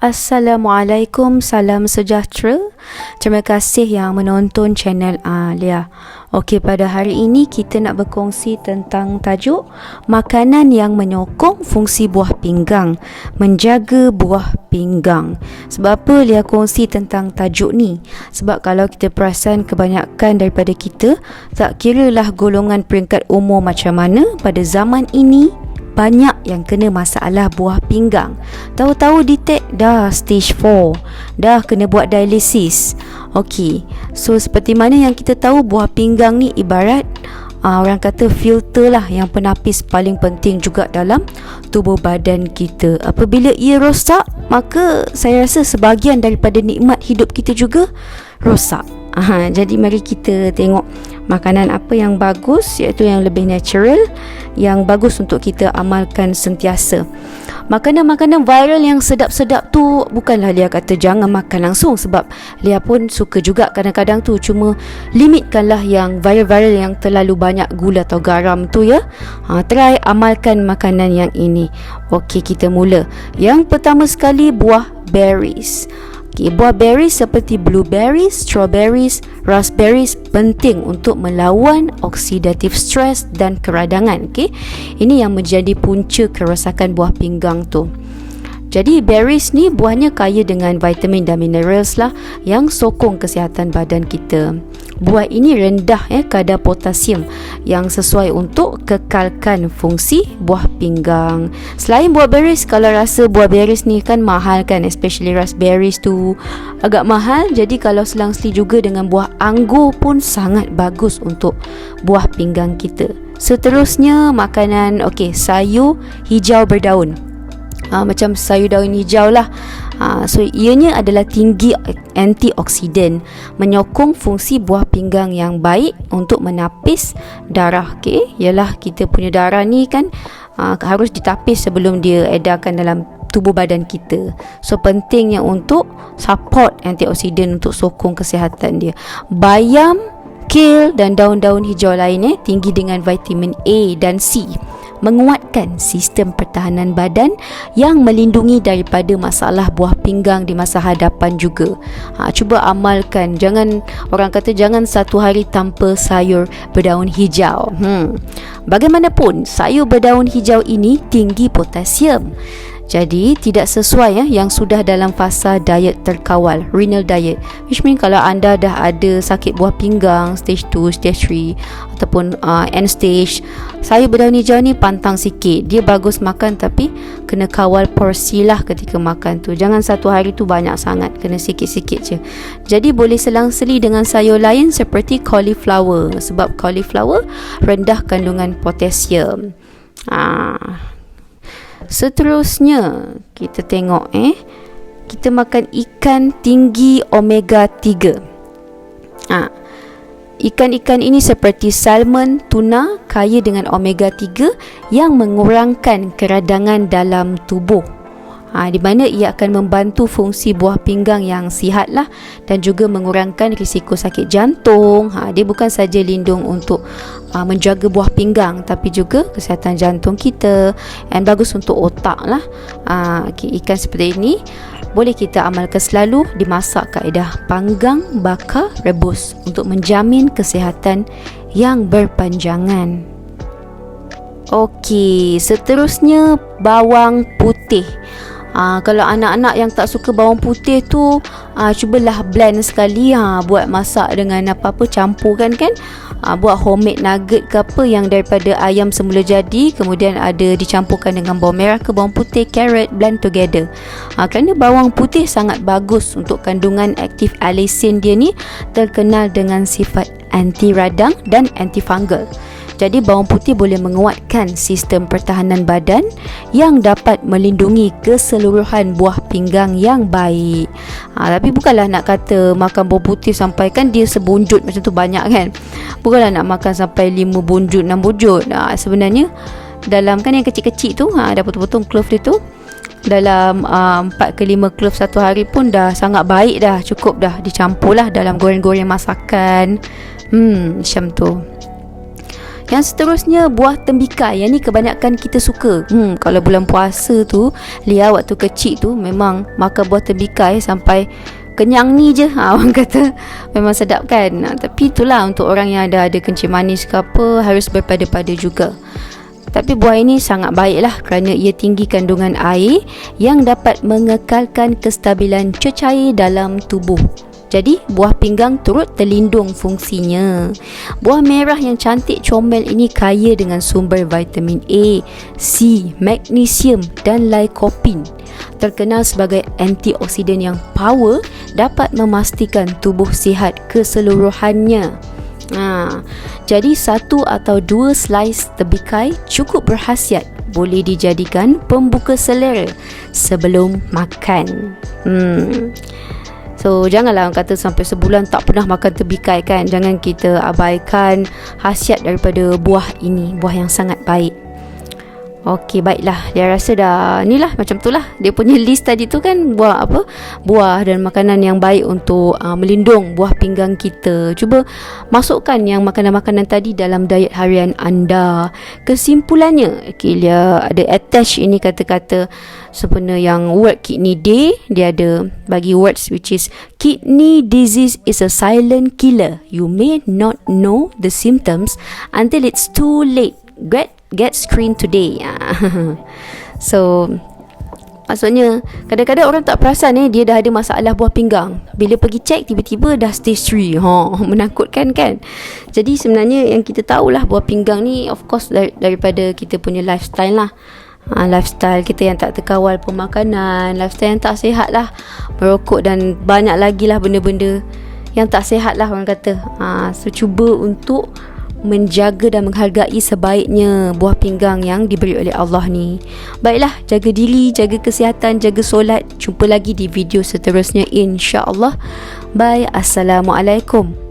Assalamualaikum, salam sejahtera. Terima kasih yang menonton channel Alia. Okey, pada hari ini kita nak berkongsi tentang tajuk makanan yang menyokong fungsi buah pinggang, menjaga buah pinggang. Sebab apa Lia kongsi tentang tajuk ni? Sebab kalau kita perasan kebanyakan daripada kita tak kiralah golongan peringkat umur macam mana pada zaman ini banyak yang kena masalah buah pinggang. Tahu-tahu detect dah stage 4. Dah kena buat dialisis. Okey. So seperti mana yang kita tahu buah pinggang ni ibarat uh, orang kata filter lah yang penapis paling penting juga dalam tubuh badan kita. Apabila ia rosak, maka saya rasa sebahagian daripada nikmat hidup kita juga rosak. Aha, jadi mari kita tengok makanan apa yang bagus iaitu yang lebih natural yang bagus untuk kita amalkan sentiasa. Makanan-makanan viral yang sedap-sedap tu bukanlah Lia kata jangan makan langsung sebab Lia pun suka juga kadang-kadang tu cuma limitkanlah yang viral-viral yang terlalu banyak gula atau garam tu ya. Ha, try amalkan makanan yang ini. Okey kita mula. Yang pertama sekali buah berries. Okay, buah berries seperti blueberries, strawberries, raspberries penting untuk melawan oksidatif stres dan keradangan. Okay? Ini yang menjadi punca kerosakan buah pinggang tu. Jadi berries ni buahnya kaya dengan vitamin dan minerals lah yang sokong kesihatan badan kita. Buah ini rendah ya kadar potasium yang sesuai untuk kekalkan fungsi buah pinggang. Selain buah berries, kalau rasa buah berries ni kan mahal kan, especially raspberries tu agak mahal. Jadi kalau selang-seli juga dengan buah anggur pun sangat bagus untuk buah pinggang kita. Seterusnya makanan okey sayur hijau berdaun uh, macam sayur daun hijau lah. Uh, so ianya adalah tinggi antioksidan menyokong fungsi buah pinggang yang baik untuk menapis darah okay? ialah kita punya darah ni kan uh, harus ditapis sebelum dia edarkan dalam tubuh badan kita. So pentingnya untuk support antioksidan untuk sokong kesihatan dia. Bayam kale dan daun-daun hijau lain eh, tinggi dengan vitamin A dan C menguatkan sistem pertahanan badan yang melindungi daripada masalah buah pinggang di masa hadapan juga. Ha, cuba amalkan. Jangan orang kata jangan satu hari tanpa sayur berdaun hijau. Hmm. Bagaimanapun, sayur berdaun hijau ini tinggi potasium. Jadi tidak sesuai ya yang sudah dalam fasa diet terkawal renal diet. Which mean kalau anda dah ada sakit buah pinggang stage 2 stage 3 ataupun uh, end stage sayur berdaun hijau ni pantang sikit. Dia bagus makan tapi kena kawal porsi lah ketika makan tu. Jangan satu hari tu banyak sangat kena sikit-sikit je. Jadi boleh selang-seli dengan sayur lain seperti cauliflower. Sebab cauliflower rendah kandungan potasium. Ah Seterusnya kita tengok eh kita makan ikan tinggi omega 3. Ha. Ikan-ikan ini seperti salmon, tuna kaya dengan omega 3 yang mengurangkan keradangan dalam tubuh ha, di mana ia akan membantu fungsi buah pinggang yang sihat lah dan juga mengurangkan risiko sakit jantung ha, dia bukan saja lindung untuk uh, menjaga buah pinggang tapi juga kesihatan jantung kita dan bagus untuk otak lah uh, okay, ikan seperti ini boleh kita amalkan selalu dimasak kaedah panggang, bakar, rebus untuk menjamin kesihatan yang berpanjangan. Okey, seterusnya bawang putih. Ha, kalau anak-anak yang tak suka bawang putih tu ha, Cubalah blend sekali ha, Buat masak dengan apa-apa campurkan kan? Ha, Buat homemade nugget ke apa Yang daripada ayam semula jadi Kemudian ada dicampurkan dengan bawang merah ke bawang putih Carrot blend together. Ha, Kerana bawang putih sangat bagus Untuk kandungan aktif allicin dia ni Terkenal dengan sifat anti radang dan anti fungal jadi bawang putih boleh menguatkan sistem pertahanan badan yang dapat melindungi keseluruhan buah pinggang yang baik. Ha, tapi bukanlah nak kata makan bawang putih sampai kan dia sebunjut macam tu banyak kan. Bukanlah nak makan sampai 5 bunjut 6 bunjut. Ha, sebenarnya dalam kan yang kecil-kecil tu ha, ada potong-potong clove dia tu dalam uh, 4 ke 5 clove satu hari pun dah sangat baik dah cukup dah dicampur lah dalam goreng-goreng masakan hmm macam tu Yang seterusnya buah tembikai. Yang ni kebanyakan kita suka. Hmm, kalau bulan puasa tu, Lia waktu kecil tu memang makan buah tembikai sampai kenyang ni je ha, orang kata memang sedap kan ha, tapi itulah untuk orang yang ada ada kencing manis ke apa harus berpada-pada juga tapi buah ini sangat baiklah kerana ia tinggi kandungan air yang dapat mengekalkan kestabilan cecair dalam tubuh. Jadi, buah pinggang turut terlindung fungsinya. Buah merah yang cantik comel ini kaya dengan sumber vitamin A, C, magnesium dan lycopene. Terkenal sebagai antioksidan yang power dapat memastikan tubuh sihat keseluruhannya. Ha, jadi satu atau dua slice tebikai cukup berhasiat boleh dijadikan pembuka selera sebelum makan. Hmm. So janganlah orang kata sampai sebulan tak pernah makan tebikai kan. Jangan kita abaikan khasiat daripada buah ini Buah yang sangat baik Okey baiklah. Dia rasa dah Ni lah macam tu lah Dia punya list tadi tu kan Buah apa? Buah dan makanan yang baik Untuk uh, melindung Buah pinggang kita. Cuba Masukkan yang makanan-makanan tadi Dalam diet harian anda. Kesimpulannya Okay dia ada attach ini kata-kata Sebenarnya yang word kidney day. Dia ada bagi words Which is Kidney disease is a silent killer. You may not know the symptoms Until it's too late. Get get screened today. so maksudnya kadang-kadang orang tak perasan eh dia dah ada masalah buah pinggang. Bila pergi cek tiba-tiba dah stage 3. Ha, menakutkan kan? Jadi sebenarnya yang kita tahulah buah pinggang ni of course dar- daripada kita punya lifestyle lah. Ha, lifestyle kita yang tak terkawal pemakanan, lifestyle yang tak sihat lah. Merokok dan banyak lagi lah benda-benda yang tak sihat lah orang kata. Ha, so cuba untuk menjaga dan menghargai sebaiknya buah pinggang yang diberi oleh Allah ni. Baiklah, jaga diri, jaga kesihatan, jaga solat. Jumpa lagi di video seterusnya insya-Allah. Bye. Assalamualaikum.